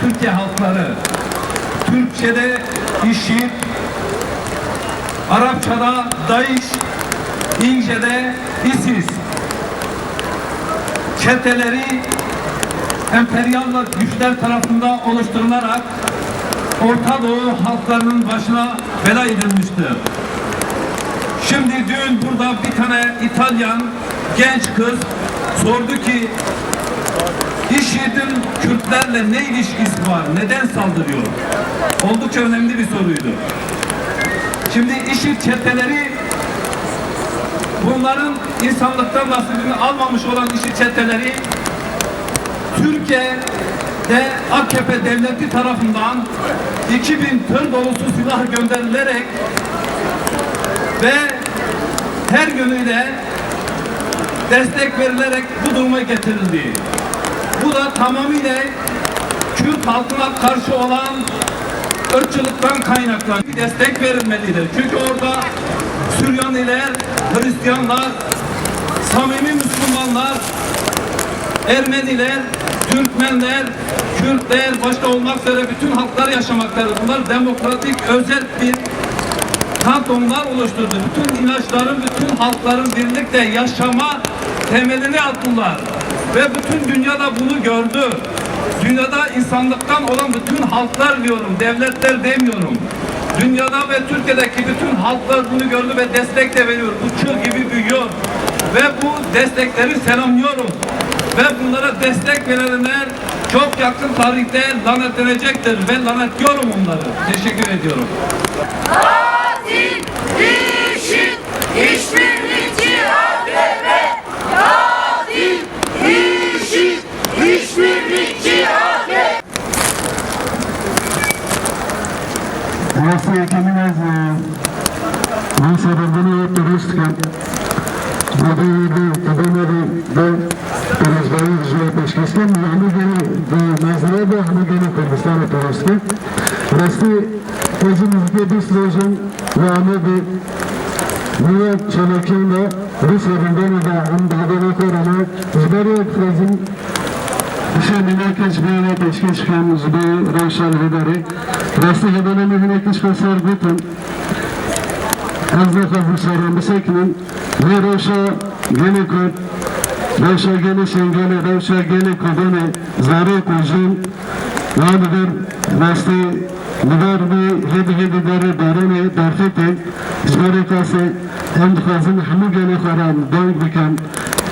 Türkiye halkları. Türkçe'de IŞİD, Arapçada DAEŞ, İnce'de ISIS. Çeteleri emperyal güçler tarafından oluşturularak Orta Doğu halklarının başına bela edilmiştir. Şimdi dün burada bir tane İtalyan genç kız sordu ki Kürtlerle ne ilişkisi var? Neden saldırıyor? Oldukça önemli bir soruydu. Şimdi IŞİD çeteleri bunların insanlıktan nasibini almamış olan IŞİD çeteleri Türkiye'de AKP devleti tarafından 2000 tır dolusu silah gönderilerek ve her yönüyle destek verilerek bu duruma getirildi. Bu da tamamıyla Kürt halkına karşı olan ırkçılıktan kaynaklanan bir destek verilmelidir. Çünkü orada Süryaniler, Hristiyanlar, samimi Müslümanlar, Ermeniler, Türkmenler, Kürtler başta olmak üzere bütün halklar yaşamaktadır. Bunlar demokratik, özel bir kantonlar oluşturdu. Bütün inançların, bütün halkların birlikte yaşama temelini attılar. Ve bütün dünya da bunu gördü. Dünyada insanlıktan olan bütün halklar diyorum, devletler demiyorum. Dünyada ve Türkiye'deki bütün halklar bunu gördü ve destek de veriyor. Bu çığ gibi büyüyor. Ve bu destekleri selamlıyorum. Ve bunlara destek verenler çok yakın tarihte lanetlenecektir. ve lanetliyorum onları. Teşekkür ediyorum. واسه یکمین از این سرزمین رو درست کرد بودی به قدم به پرزبایی جوی پشکسته محمد به مزرعه به حمد به کردستان پرسته راستی از این نزدیک بیست روزن و همه به نیت چلاکین و هم به قدم کارانه زبری فرزین herkes bir yere peşke çıkan Zbariye Roşal Hidari Resti Hidari Mühine Kışka Sargıtın Azda kafusarın bisekinin ve roşa gene kod roşa gene şengene roşa gene kodene zare kojun Nadir rasti Nidar bi hedi hedi dare darane darfete Zbare kase hem dikazın hamu gene karan dong bikan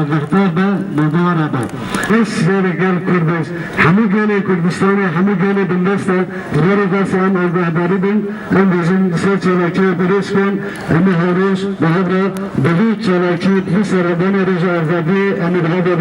agirtar da bi dwara da eş vere gel kurdiş hemû gene kurdistanê hemû gene bindesta ji berê dest em avdehdarî bin. Em bijin ser çalakiya birêj bin em ê herêj bi hebra bi vî çalakî vî seredanê rêja azadiyê em ê bi